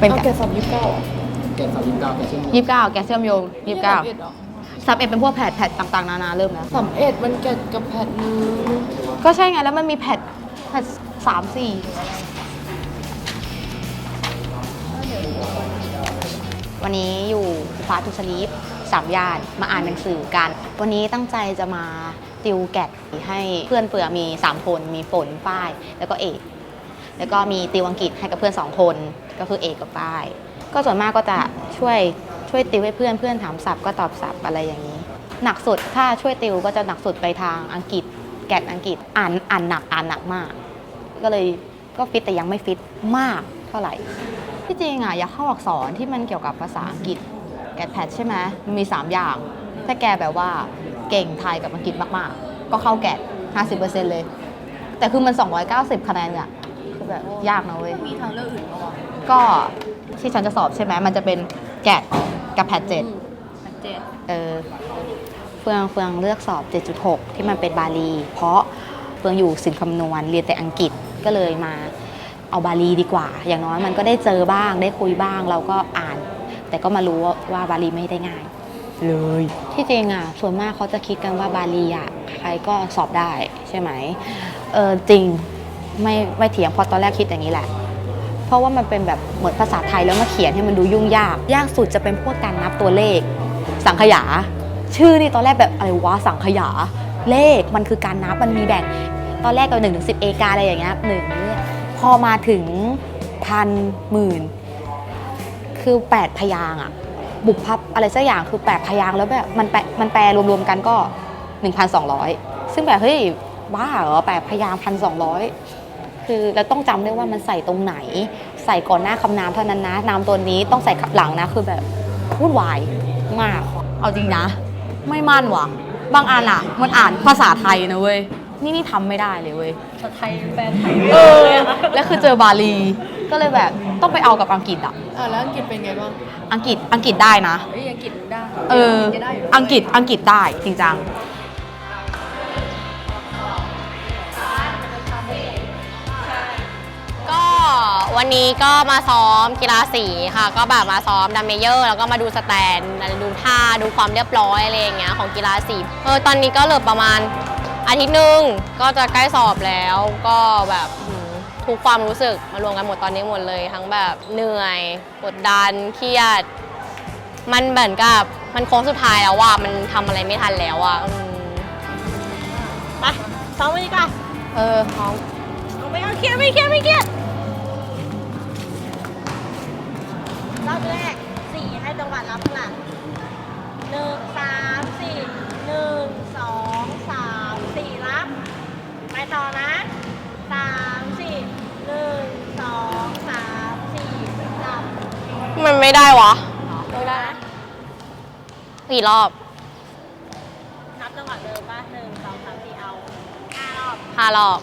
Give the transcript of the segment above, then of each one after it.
เป็นเอาแกะสอบยี่สิบเก้าแกะสอบยี่สิบเก้าแกะเชื่อมโยงยี่สิบเก้าแกเชื่อมโยงยี่สิบเก้าเอ็ดหรอซับเอ็ดเป็นพวกแพดแพดต่างๆนานาเริ่มแล้วสามเอ็ดมันแกะกับแพทนึงก็ใช่ไงแล้วมันมีแพดแพดสามสี่วันนี้อยู่ฟ้าทุสลีปสามย่านมาอ่านหนังสือกัน วันนี้ตั้งใจจะมาติวแกดให้เพื่อนเปื่อมี 3 คน มีฝนป้าย แล้วก็เอก แล้วก็มีติวอังกฤษให้กับเพื่อน2คน ก็คือเอกกับป้าย ก็ส่วนมากก็จะช่วยช่วยติวให้เพื่อนเพื่อนถามศัพท์ก็ตอบศัพท์อะไรอย่างนี้ หนักสุดถ้าช่วยติวก็จะหนักสุดไปทางอังกฤษ แกดอังกฤษอ่านอ่านหนักอ่านหนักมาก ก็เลยก็ฟิตแต่ยังไม่ฟิตมากเท่าไหร่ที่จริงอะอยากเข้าอักษรที่มันเกี่ยวกับภาษาอังกฤษแกดแพทใช่ไหมมันมี 3 อย่าง ถ้าแกแบบว่าเก่งไทยกับอังกฤษมากๆ ก็เข้าแกด50%เลย แต่คือมัน 290 คะแนนอะคือ แบบยากนะเว้ย มีทางเลือกอื่นปะวะก็ที่ฉันจะสอบใช่ไหมมันจะเป็นแกดกับแพทเจ็ดเจ็ดเออเฟืองเฟืองเลือกสอบ 7.6 ที่มันเป็นบาลี เพราะเฟืองอยู่ศิลป์คำนวณเรียนแต่อังกฤษก็เลยมาเอาบาลีดีกว่า อย่างน้อยมันก็ได้เจอบ้างได้คุยบ้างเราก็อ่าน แต่ก็มารู้ว่าว่าบาลีไม่ได้ง่าย เลย ที่จริงอะส่วนมากเขาจะคิดกันว่าบาลีอะใครก็สอบได้ใช่ไหมเออจริง ไม่ไม่เถียงพราะตอนแรกคิดอย่างนี้แหละ เพราะว่ามันเป็นแบบเหมือนภาษาไทยแล้วมาเขียนให้มันดูยุ่งยาก ยากสุดจะเป็นพวกการนับตัวเลข สังขยา ชื่อนี่ตอนแรกแบบอะไรวะสังขยา เลขมันคือการนับมันมีแบ่ง ตอนแรกก็หนึ่งถึงสิบเอกาอะไรอย่างเงี้ยหนึ่งเนี่ยพอมาถึงพันหมื่นคือแปดพยางอะบุพพับอะไรสักอย่างคือแปดพยางแล้วแบบมันแปลมันแปลรวมๆกันก็1,200ซึ่งแบบเฮ้ยบ้าเหรอแปดพยางพันสองร้อย คือเราต้องจำด้วยว่ามันใส่ตรงไหน ใส่ก่อนหน้าคำนามเท่านั้นนะนามตัวนี้ต้องใส่หลังนะคือแบบวุ่นวายมาก เอาจริงนะ ไม่มั่นว่ะ บางอันอะ มันอ่านภาษาไทยนะเว้ยนี่นี่ทำไม่ได้เลยเว้ยภาษาไทยแปลไทยเออแล้วคือเจอบาลีก็เลยแบบต้องไปเอากับอังกฤษอะอ่าแล้วอังกฤษเป็นไงบ้างอังกฤษอังกฤษได้นะเอ้ยอังกฤษได้เออจะได้อยู่อังกฤษอังกฤษได้จริงจัง วันนี้ก็มาซ้อมกีฬาสีค่ะ ก็แบบมาซ้อมดัมเมเยอร์ แล้วก็มาดูสแตนดูท่าดูความเรียบร้อยอะไรอย่างเงี้ยของกีฬาสีเออตอนนี้ก็เหลือประมาณอาทิตย์หนึ่งก็จะใกล้สอบแล้วก็แบบหืมทุกความรู้สึกมารวมกันหมดตอนนี้หมดเลย ทั้งแบบเหนื่อยกดดันเครียด มันเหมือนกับมันโค้งสุดท้ายแล้วว่ามันทำอะไรไม่ทันแล้วอะอืมไปซ้อมไปดีกว่าเออพร้อมเอาไม่เอาเครียดไม่เครียดไม่เครียด รอบแรกสี่ให้จังหวะรับข้างหลังหนึ่งสามสี่หนึ่งสองสามสี่รับ ไปต่อนะสามสี่หนึ่งสองสามสี่รับมันไม่ได้วะไม่ได้กี่รอบนับจังหวะเดิมป่ะหนึ่งสองสามสี่เอาห้ารอบห้ารอบ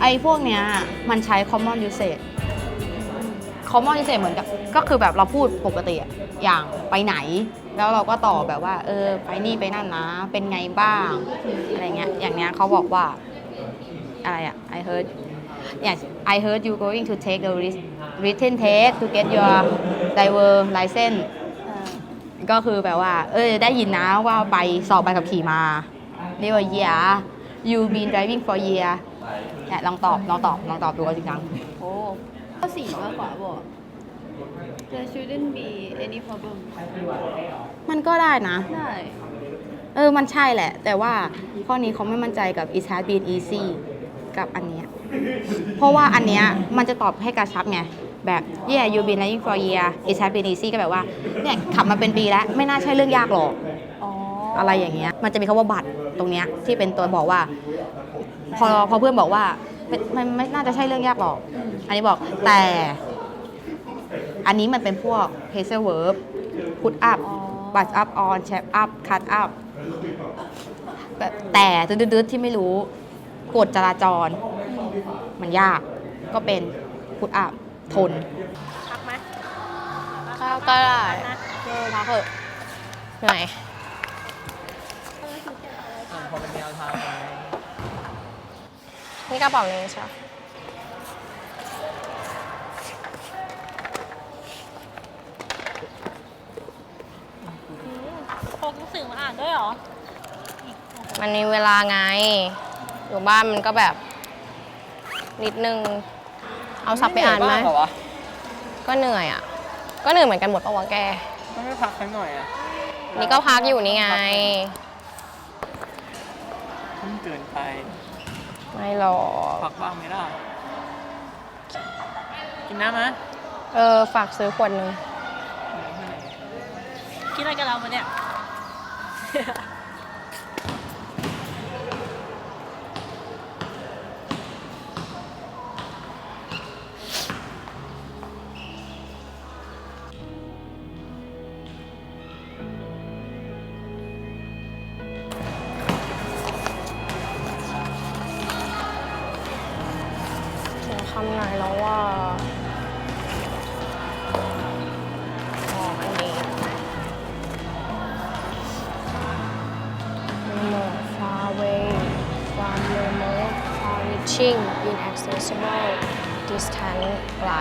ไอ้พวกเนี้ยมันใช้ common usage common usage เหมือนกับก็คือแบบเราพูดปกติอะอย่างไปไหน แล้วเราก็ตอบแบบว่า เออ ไปนี่ไปนั่นนะ เป็นไงบ้างอะไรเงี้ยอย่างเนี้ยเขาบอกว่าอะไรอะ I heard อย่าง I heard you going to take the written test to get your driver license ก็คือแบบว่า เออ ได้ยินนะว่าไปสอบใบขับขี่มา เรียกว่า yeah you been driving for year เนี่ยลองตอบลองตอบลองตอบดูเอาจริงจังโอ้ข้อสี่มากกว่าบอก There shouldn't be any problem มันก็ได้นะ ได้ เออมันใช่แหละ แต่ว่าข้อนี้เขาไม่มั่นใจกับ it has been easy กับอันเนี้ยเพราะว่าอันเนี้ยมันจะตอบให้กระชับไงแบบ yeah you been driving for year it has been easy ก็แบบว่าเนี่ยขับมาเป็นปีแล้วไม่น่าใช่เรื่องยากหรอกอ๋ออะไรอย่างเงี้ย มันจะมีคำว่าบัตรตรงเนี้ยที่เป็นตัวบอกว่า พอพอเพื่อนบอกว่าไม่มันไม่น่าจะใช่เรื่องยากหรอก อันนี้บอกแต่อันนี้มันเป็นพวก p a c e verb put up อ๋อบัต up on chat up cut up แต่แต่ดืดๆที่ไม่รู้กฎจราจร มันยากก็เป็น put up ทนพักไหมก็ก็ได้นะเออพักเถอะเหนื่อยพอเป็นแนวทางไป นี่กระเป๋าเองใช่ปะพกหนังสือมาอ่านด้วยเหรอ มันมีเวลาไง อยู่บ้านมันก็แบบ นิดนึง เอาซับไปอ่านไหมเหรอวะก็เหนื่อยอะ ก็เหนื่อยเหมือนกันหมดปะวะแก ไม่ไม่พักสักหน่อยอะนี่ก็พักอยู่นี่ไงทุ่มเกินไป ไม่หรอกพักบ้างไหมล่ะ กินน้ำไหมเออ ฝากซื้อขวดหนึงคิดอะไรกับเรามาเนี่ย คำไหนแล้วว่าอ๋ออันนี้ remote far away from remote far reaching inaccessible distance ไกล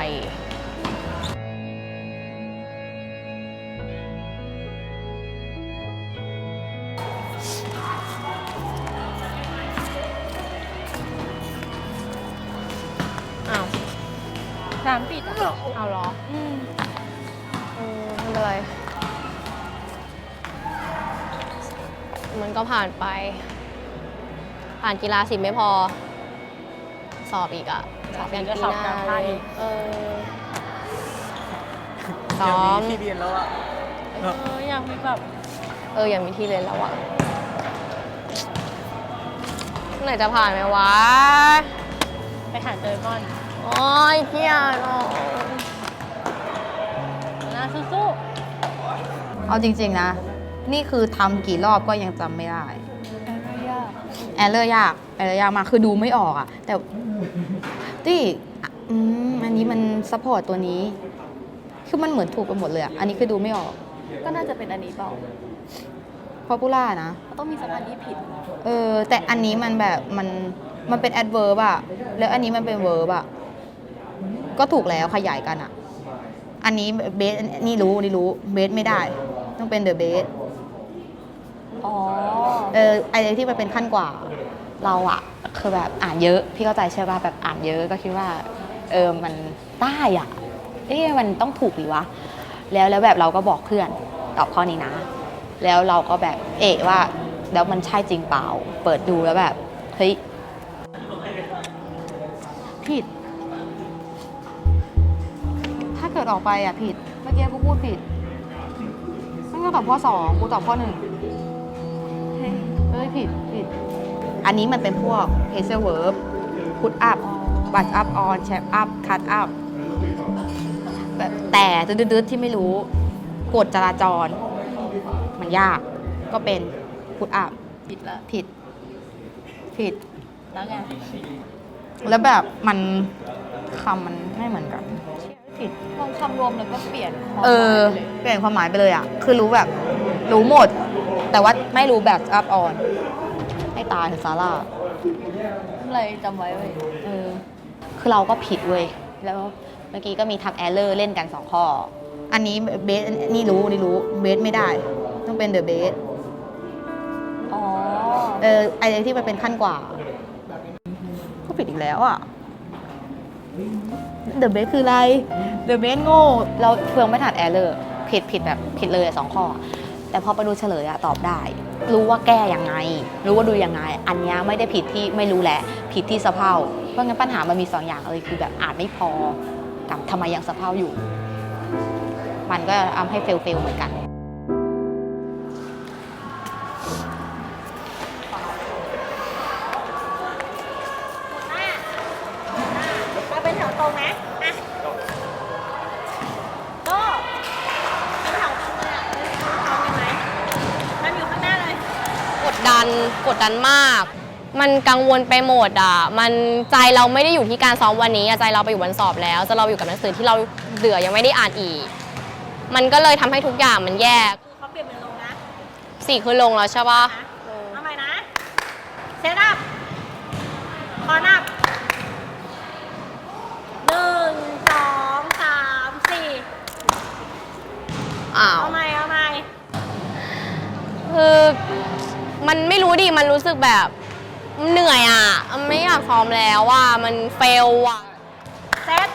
อไม่เป็นไร มันก็ผ่านไป ผ่านกีฬาสิบไม่พอ สอบอีกอะสอบอย่างปีหน้าเลยเออซ้อมเดี๋ยวที่เรียนแล้วอะเอออยากมีแบบเออยังมีที่เรียนแล้วอะเมื่อไหนจะผ่านไหมวะ ไปหาเจอมอน โอ้ยเพี้ยน เอาจริง ๆ นะ นี่คือทำกี่รอบก็ยังจำไม่ได้ แอนไม่ยากแอร์เลอร์ยากแอร์เลอร์ยากมากคือดูไม่ออกอะแต่ที่อืมอันนี้มันซัพพอร์ตตัวนี้ คือมันเหมือนถูกไปหมดเลยอะอันนี้คือดูไม่ออกก็น่าจะเป็นอันนี้เปล่าพอปูล่านะ มันต้องมีสักอันที่ผิด เออ แต่อันนี้มันแบบมันมันเป็น adverb อะแล้วอันนี้มันเป็น verb อะก็ถูกแล้วขยายกันอะอันนี้เบสนี่รู้นี่รู้เบสไม่ได้ ต้องเป็น the base อ๋อ เออไอ้ที่มันเป็นขั้นกว่า เราอะคือแบบอ่านเยอะ พี่เข้าใจใช่ป่ะแบบอ่านเยอะก็คิดว่า เออมันได้อะเอ๊ะมันต้องถูกหรือวะ แล้วแล้วแบบเราก็บอกเพื่อนตอบข้อนี้นะ แล้วเราก็แบบเอะว่า แล้วมันใช่จริงเปล่า เปิดดูแล้วแบบเฮ้ยผิด ถ้าเกิดออกไปอะผิด เมื่อกี้กูพูดผิดมัน ก็ตอบข้อสองกูตอบข้อหนึ่งเอ้ยผิดผิด อันนี้มันเป็นพวก p a c e verb put up but up on chat up cut up แบบแต่ดืดๆที่ไม่รู้กฎจราจร มันยาก ก็เป็น put up ผิดละผิด ผิด แล้วไง แล้วแบบมันคำมันไม่เหมือนกัน ผิดลองคำรวมแล้วก็เปลี่ยนความเออหมายไปเลยเปลี่ยนความหมายไปเลยอะ คือรู้แบบ รู้หมด แต่ว่าไม่รู้แบบ up on ให้ตายเถอะซาร่าอะไรจำไว้เว้ยเออ คือเราก็ผิดเว้ย แล้วเมื่อกี้ก็มีทำแอร์เลอร์เล่นกันสองข้อ อันนี้เบสนี่รู้นี่รู้เบสไม่ได้ ต้องเป็นเดอะเบสอ๋อเออไอที่มันเป็นขั้นกว่า ก็ผิดอีกแล้วอะ เดอะเบสคืออะไรเดอะเบสโง่เราเฟืองไม่ถัดแอร์เลอร์ผิดผิดแบบผิดเลยอะสองข้อ แต่พอไปดูเฉลยอะตอบได้ รู้ว่าแก้ยังไง รู้ว่าดูยังไง อันนี้ไม่ได้ผิดที่ไม่รู้แหละ ผิดที่สะเพร่าเพราะงั้นปัญหามันมีสองอย่างเลยคือแบบอ่านไม่พอกับทำไมยังสะเพร่าอยู่ มันก็ทำให้เฟลเฟลเหมือนกัน ดดันมาก มันกังวลไปหมดอะ มันใจเราไม่ได้อยู่ที่การซ้อมวันนี้อะใจเราไปอยู่วันสอบแล้วจะเราอยู่กับหนังสือที่เราเหลือยังไม่ได้อ่านอีก มันก็เลยทำให้ทุกอย่างมันแยกคือเขาเปลี่ยนเป็นลงนะสี่คือลงแล้วใช่ปะเอาใหม่นะ เซตอัพ คอนับหนึ่งสองสามสี่อ้าว เอาใหม่เอาใหม่ คือ มันไม่รู้ดิมันรู้สึกแบบเหนื่อยอะ ไม่อยากซ้อมแล้วว่ะมันเฟลอะ เซต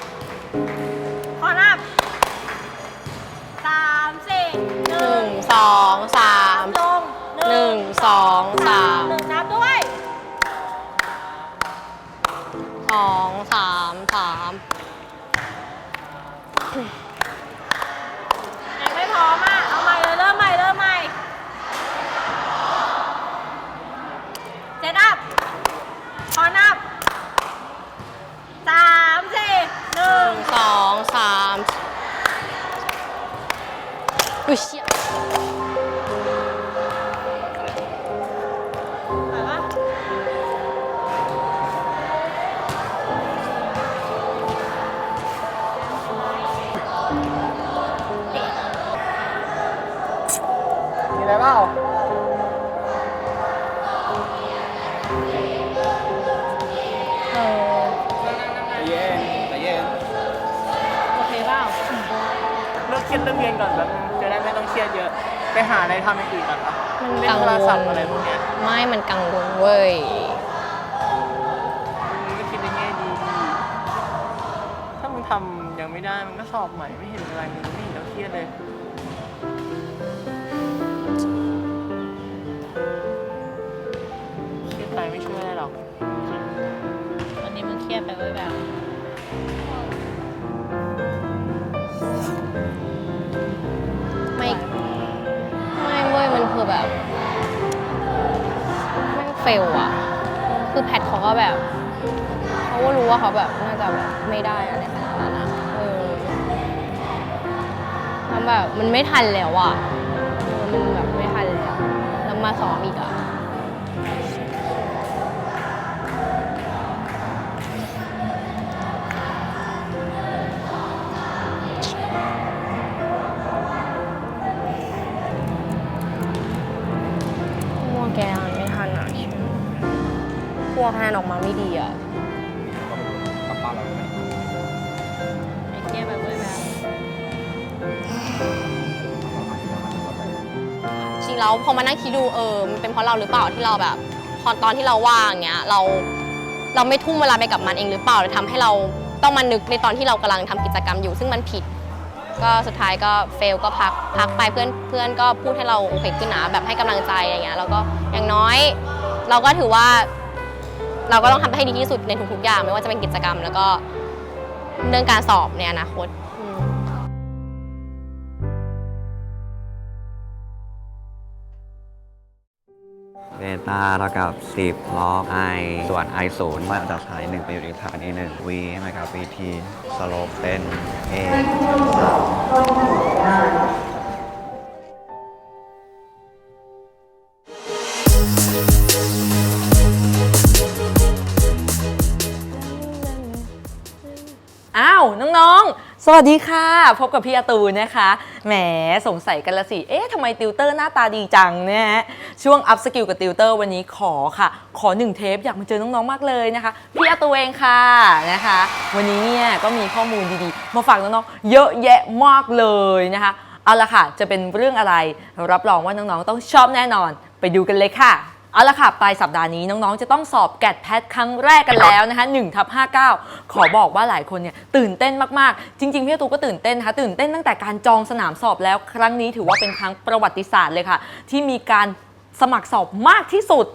ศัพลท์อะไรพวกเนี้ยไม่มันกังวลเว้ย มึงก็คิดในแง่ดีถ้ามึงทำยังไม่ได้มันก็สอบใหม่ไม่เห็นอะไรมึงไม่เห็นต้องเครียดเลย เครียดไปไม่ช่วยได้หรอก วันนี้มึงเครียดไปไว้แบบ ไม่ ไม่เว้ยมันคือแบบแม่งเฟลอะคือแพทเขาก็แบบเขาก็รู้ว่าเขาแบบน่าจะแบบไม่ได้อะไรขนาดนั้นอะเออแล้วแบบมันไม่ทันแล้วอะเออมันแบบไม่ทันแล้วแล้วมาสอบอีกอะ คะแนนออกมาไม่ดีอะไอ้เครียดไปไว้แบบจริงแล้วพอมานั่งคิดดูเออมันเป็นเพราะเราหรือเปล่าที่เราแบบพอตอนที่เราว่างเงี้ยเราเราไม่ทุ่มเวลาไปกับมันเองหรือเปล่าเลยทำให้เราต้องมานึกในตอนที่เรากำลังทำกิจกรรมอยู่ ซึ่งมันผิด ก็สุดท้ายก็เฟลก็พักพักไปเพื่อนเพื่อนก็พูดให้เราโอเคขึ้นนะแบบให้กำลังใจอะไรเงี้ยแล้วก็อย่างน้อย เราก็ถือว่า เราก็ต้องทำให้ดีที่สุดในทุกๆอย่างไม่ว่าจะเป็นกิจกรรม แล้วก็เรื่องการสอบในอนาคตเบต้าเท่ากับ 10ล็อก i ส่วน i 0มาจากฐาน1ไปอยู่ที่ฐาน e 1 v ใช่ไหมครับ vt สโลปเป็น a 3 สวัสดีค่ะ พบกับพี่อาตูนนะคะแหมสงสัยกันละสิเอ๊ะทำไมติวเตอร์หน้าตาดีจังเนี่ยช่วงอัพสกิลกับติวเตอร์วันนี้ขอค่ะ ขอหนึ่งเทปอยากมาเจอน้องๆมากเลยนะคะ พี่อาตูเองค่ะนะคะ วันนี้เนี่ยก็มีข้อมูลดีๆ มาฝากน้องๆเยอะแยะมากเลยนะคะ เอาละค่ะ จะเป็นเรื่องอะไรรับรองว่าน้องๆต้องชอบแน่นอน ไปดูกันเลยค่ะ เอาละค่ะ ปลายสัปดาห์นี้น้องๆ จะต้องสอบแกดแพทครั้งแรกกันแล้วนะคะ1ทับ59 ขอบอกว่าหลายคนเนี่ยตื่นเต้นมากๆ จริงๆ พี่ตูก็ตื่นเต้นนะคะตื่นเต้นตั้งแต่การจองสนามสอบแล้ว ครั้งนี้ถือว่าเป็นครั้งประวัติศาสตร์เลยค่ะ ที่มีการสมัครสอบมากที่สุด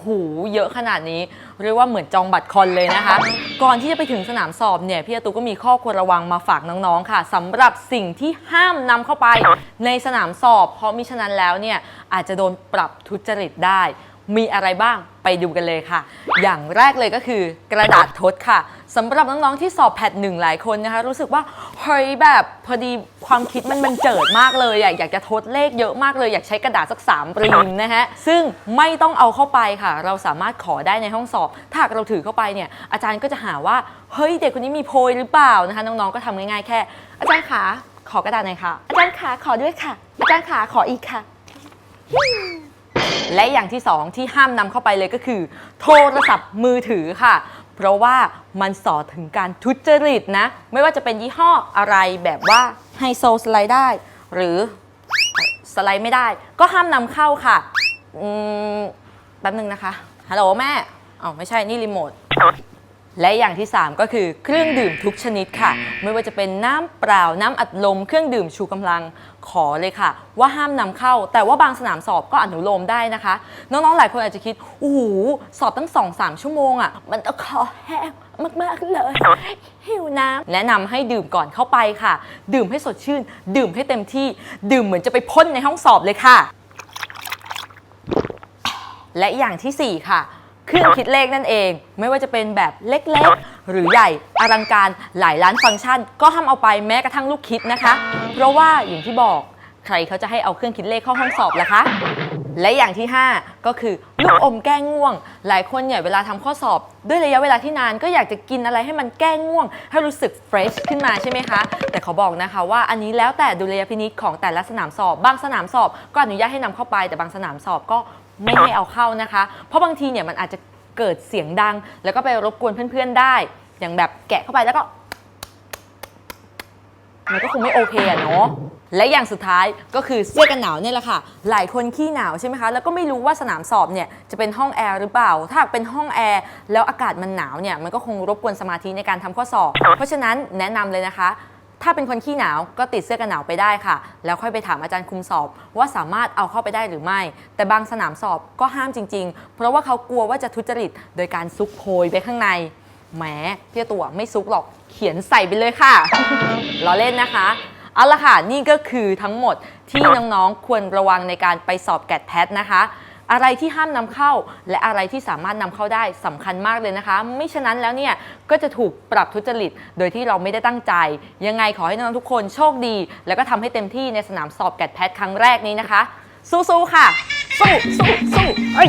หูเยอะขนาดนี้ เรียกว่าเหมือนจองบัตรคอนเลยนะคะ ก่อนที่จะไปถึงสนามสอบเนี่ยพี่อาตูก็มีข้อควรระวังมาฝากน้องๆค่ะสำหรับสิ่งที่ห้ามนำเข้าไปในสนามสอบ เพราะมิฉะนั้นแล้วเนี่ยอาจจะโดนปรับทุจริตได้ มีอะไรบ้างไปดูกันเลยค่ะ อย่างแรกเลยก็คือกระดาษทดค่ะสำหรับน้องๆที่สอบแพทหนึ่งหลายคนนะคะ รู้สึกว่าเฮ้ยแบบพอดีความคิดมันมันเจิดมากเลยอะอยากจะทดเลขเยอะมากเลยอยากใช้กระดาษสักสามปรีมนะฮะซึ่งไม่ต้องเอาเข้าไปค่ะ เราสามารถขอได้ในห้องสอบ ถ้าเราถือเข้าไปเนี่ยอาจารย์ก็จะหาว่าเฮ้ยเด็กคนนี้มีโพยหรือเปล่านะคะ น้องๆก็ทำง่ายๆแค่ อาจารย์ขาขอกระดาษหน่อยค่ะอาจารย์ขาขอด้วยค่ะ อาจารย์ขาขออีกค่ะ และอย่างที่สองที่ห้ามนำเข้าไปเลยก็คือ โทรศัพท์มือถือค่ะ เพราะว่ามันสอถึงการทุจริตนะ ไม่ว่าจะเป็นยี่ห้ออะไรแบบว่าไฮโซสไลด์ได้ หรือสไลด์ไม่ได้ ก็ห้ามนำเข้าค่ะอืมแป๊บนึงนะคะฮัลโหลแม่อ๋อไม่ใช่นี่รีโมท และอย่างที่ 3 ก็คือเครื่องดื่มทุกชนิดค่ะ ไม่ว่าจะเป็นน้ำเปล่าน้ำอัดลม เครื่องดื่มชูกำลังขอเลยค่ะ ว่าห้ามนำเข้า แต่ว่าบางสนามสอบก็อนุโลมได้นะคะ น้องๆหลายคนอาจจะคิดโอ้โหสอบตั้ง 2-3 ชั่วโมงอะ่ะมันต้องคอแห้งมากๆเลยหิวน้ำแนะนำให้ดื่มก่อนเข้าไปค่ะ ดื่มให้สดชื่น ดื่มให้เต็มที่ดื่มเหมือนจะไปพ่นในห้องสอบเลยค่ะ และอย่างทีสี่4 ค่ะ เครื่องคิดเลขนั่นเอง ไม่ว่าจะเป็นแบบเล็กๆ หรือใหญ่อลังการหลายล้านฟังก์ชัน ก็ห้ามเอาไปแม้กระทั่งลูกคิดนะคะ เพราะว่าอย่างที่บอกใครเขาจะให้เอาเครื่องคิดเลขเข้าห้องสอบล่ะคะและอย่างที่ 5 ก็คือลูกอมแก้ง่วง หลายคนเนี่ยเวลาทำข้อสอบด้วยระยะเวลาที่นานก็อยากจะกินอะไรให้มันแก้ง่วง ให้รู้สึกเฟรชขึ้นมาใช่ไหมคะ แต่เขาบอกนะคะว่าอันนี้แล้วแต่ดุลยพินิจของแต่ละสนามสอบ บางสนามสอบก็อนุญาตให้นำเข้าไปแต่บางสนามสอบก็ ไม่ให้เอาเข้านะคะ เพราะบางทีเนี่ยมันอาจจะเกิดเสียงดัง แล้วก็ไปรบกวนเพื่อนๆได้ อย่างแบบแกะเข้าไปแล้วก็ มันก็คงไม่โอเคอะเนาะและอย่างสุดท้ายก็คือเสื้อกันหนาวเนี่ยแหละค่ะ หลายคนขี้หนาวใช่ไหมคะ แล้วก็ไม่รู้ว่าสนามสอบเนี่ยจะเป็นห้องแอร์หรือเปล่า ถ้าหากเป็นห้องแอร์แล้วอากาศมันหนาวเนี่ยมันก็คงรบกวนสมาธิในการทำข้อสอบ เพราะฉะนั้นแนะนำเลยนะคะ ถ้าเป็นคนขี้หนาวก็ติดเสื้อกันหนาวไปได้ค่ะ แล้วค่อยไปถามอาจารย์คุมสอบ ว่าสามารถเอาเข้าไปได้หรือไม่ แต่บางสนามสอบก็ห้ามจริง ๆ เพราะว่าเขากลัวว่าจะทุจริต โดยการซุกโพยไปข้างในแหมพี่ตัวไม่ซุกหรอกเขียนใส่ไปเลยค่ะล้อเล่นนะคะเอาละค่ะนี่ก็คือทั้งหมดที่น้องๆควรระวังในการไปสอบแกดแพทนะคะ อะไรที่ห้ามนำเข้า และอะไรที่สามารถนำเข้าได้สำคัญมากเลยนะคะ ไม่ฉะนั้นแล้วเนี่ยก็จะถูกปรับทุจริต โดยที่เราไม่ได้ตั้งใจ ยังไงขอให้น้องๆทุกคนโชคดี แล้วก็ทำให้เต็มที่ในสนามสอบแกดแพทครั้งแรกนี้นะคะ สู้ๆค่ะ สู้สู้สู้เอ้ย